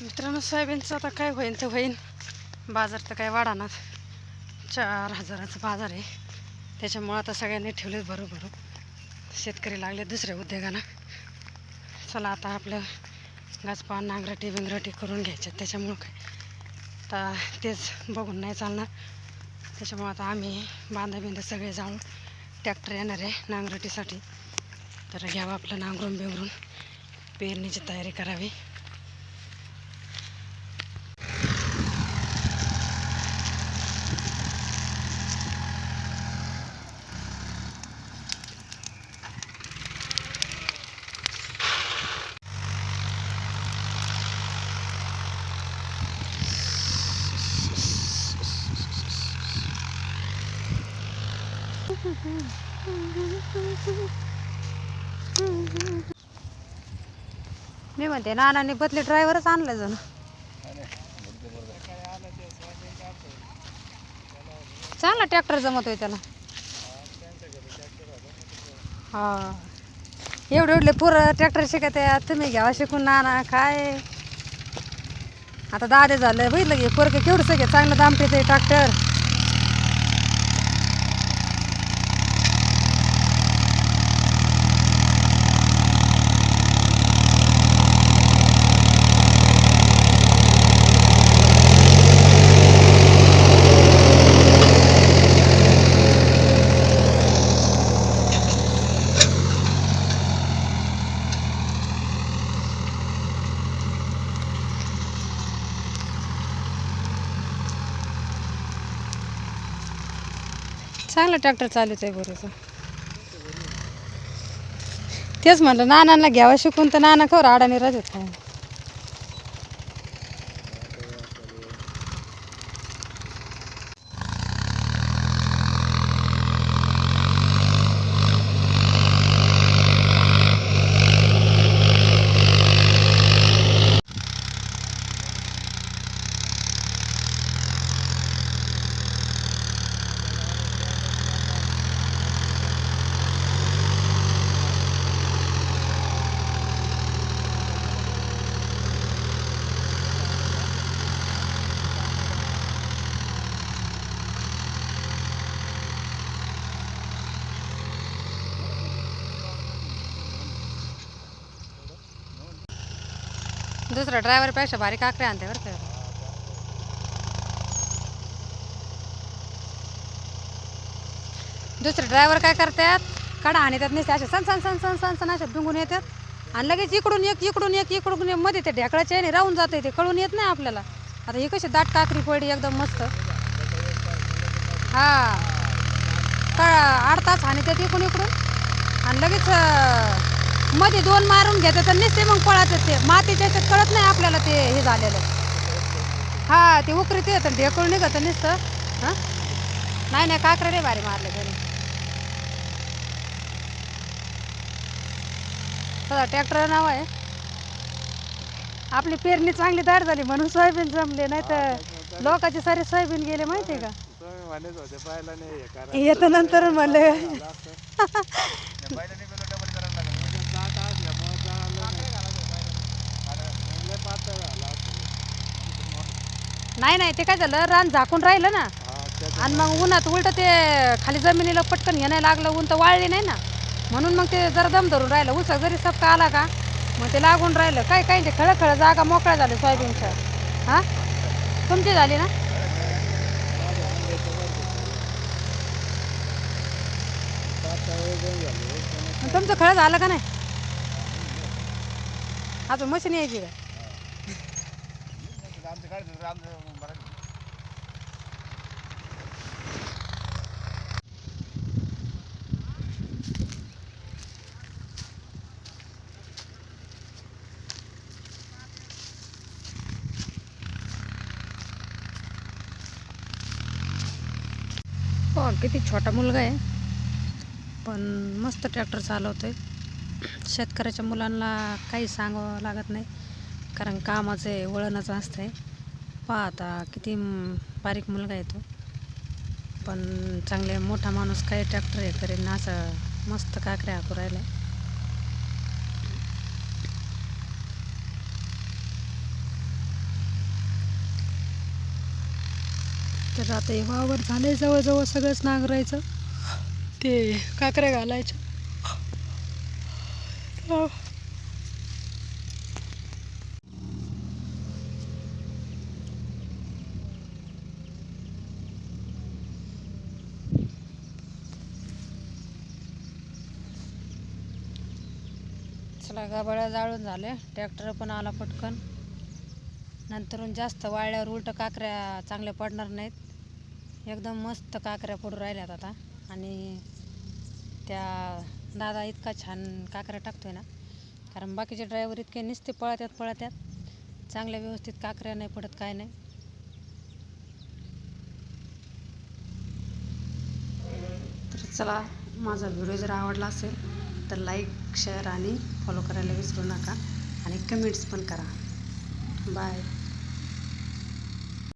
मित्रांनो सोयाबीनचं आता काय होईन ते होईन. बाजार तर काय वाढाणार चार हजाराचा बाजार आहे. त्याच्यामुळं आता सगळ्यांनी ठेवलेत बरोबर. शेतकरी लागले दुसऱ्या उद्योगानं. चला आता आपलं गाजपान नांगरटी बिंगरटी करून घ्यायच्यात त्याच्यामुळं काय? आता तेच बघून नाही चालणार. त्याच्यामुळं आता आम्ही बांधा बिंदा सगळे जाऊन ट्रॅक्टर येणार आहे नांगरटीसाठी. तर घ्यावं आपलं नांगरून बिंगरून पेरणीची तयारी करावी. मी म्हणते नानाने बदले ड्रायव्हरच आणलं जण. चांगला ट्रॅक्टर जमतोय त्याला. हा. एवढे एवढे पोर ट्रॅक्टर शिकत आहे तुम्ही घ्यावा शिकून नाना काय? आता दादे झालं बघितलं की पोरके केवढं सगळे चांगलं दामटे ते ट्रॅक्टर चांगलं ट्रॅक्टर चालूच आहे बरोबर तेच म्हणलं नानांना घ्यावा शिकून तर नाना खबर अडाणी राहतात दुसरा दुसऱ्या ड्रायव्हरपेक्षा भारी काकडे आणते बरं का? दुसरे ड्रायव्हर काय करतात? कडा आणि त्यात नसते असे सण सण सण सण सण सण असे डुंगून येतात. आणि लगेच इकडून एक इकडून एक इकडून एक मध्ये ते ढेकळाच्या याने राहून जाते ते कळून येत नाही आपल्याला. आता ही कशी दाट काकरी पडली एकदम मस्त. हा. का आठ तास आणि त्यात इकडून इकडून. आणि लगेच मध्ये दोन मारून घेतात तर नसते मग पळाचं ते. मातीच्या याच्यात कळत नाही आपल्याला ते हे झालेलं. हा ते उकरीत येतं ढेकळून निघत नुसतं. हां? नाही नाही काकडे रे भारी मारले घरी चला ट्रॅक्टर नाव आहे. आपली पेरणी चांगली तयार झाली म्हणून सोयाबीन जमले नाही तर लोकांचे सारे सोयाबीन गेले माहिती आहे का? येतं नंतर म्हणलं पहिला नाही गेलो डबल करायला लागेल म्हणजे जात असल्यामुळे जळालं नाही. आणि लय पातळ झाला असं. नाही नाही ते काय झालं? रान झाकून राहिलं ना. आणि मग उन्हात उलट ते खाली जमिनीला पटकन हे नाही लागलं ऊन तर वाळले नाही ना. म्हणून मग ते जरा दम धरून राहिलं. उसा जरी सपका आला का मग ते लागून राहिलं. काय काय ते खळं खळं जागा मोकळ्या झाल्या सोयाबीनच्या. हां? तुमची झाली ना? तुमचं खळं झालं का नाही? अजून मशीन यायची का? हो किती छोटा मुलगा आहे. पण मस्त ट्रॅक्टर चालवतो आहे शेतकऱ्याच्या मुलांना काही सांगावं लागत नाही कारण कामाचं आहे वळणच असतं आहे पहा आता किती बारीक मुलगा आहे तो. पण चांगले मोठा माणूस काय ट्रॅक्टर हे करेल ना असं मस्त काकऱ्या हाकू राहिला तर आता हे वावर झाले जवळजवळ सगळंच नांगरायचं. ते काकऱ्या घालायचं हो. चला जाळून झाले ट्रॅक्टर पण आला पटकन. नंतरून जास्त वाळल्यावर उलट काकऱ्या चांगल्या पडणार नाहीत. एकदम मस्त काकऱ्या पडू राहिल्यात आता. आणि त्या दादा इतका छान काकऱ्या टाकतोय ना. कारण बाकीचे ड्रायव्हर इतके नुसते पळत्यात पळत्यात. चांगल्या व्यवस्थित काकऱ्या नाही पडत काय नाही. तर चला माझा व्हिडिओ जर आवडला असेल तर लाईक शेअर आणि फॉलो करायला विसरू नका. आणि कमेंट्स पण करा. बाय